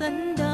ใน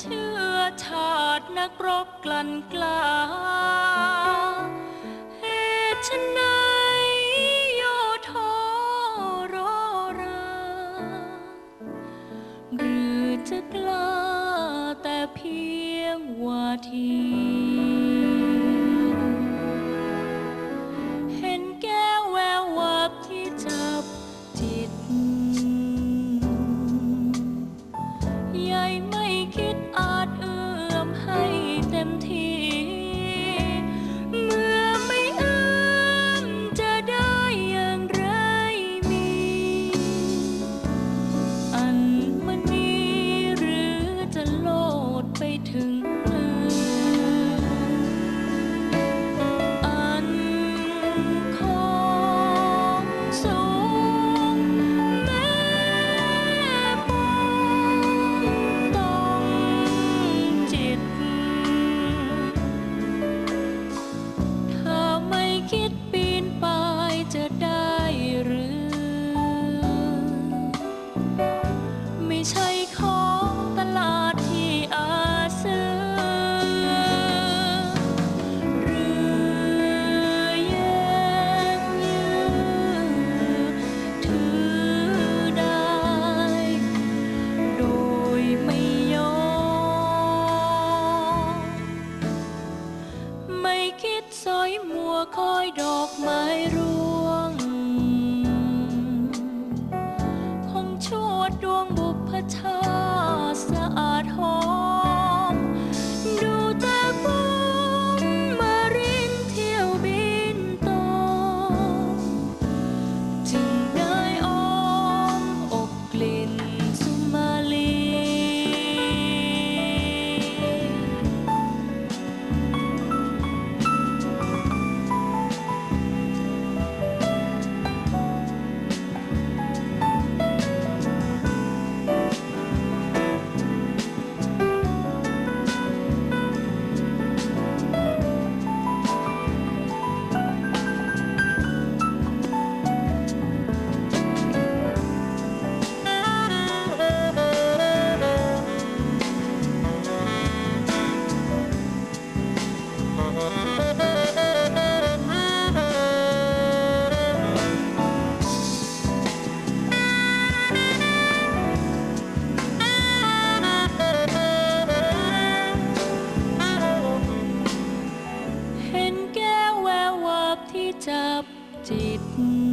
เชื่อชาตินักรบกลั่นกล้าเหตุชนไหนโยโทรอรา หรือจะกล้าแต่เพียงวาที ดดวงบุพชา Mm-hmm.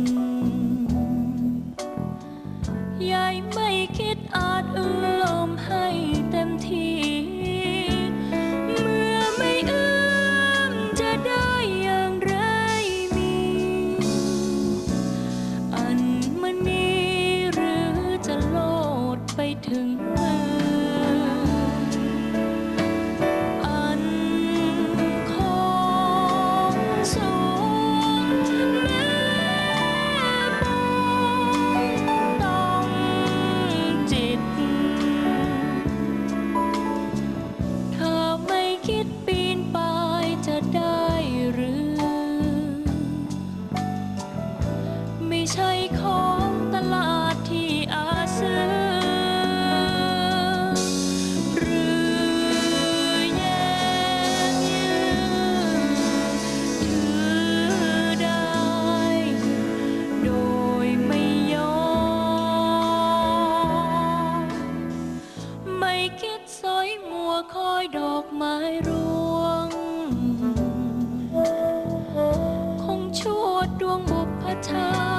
ธอ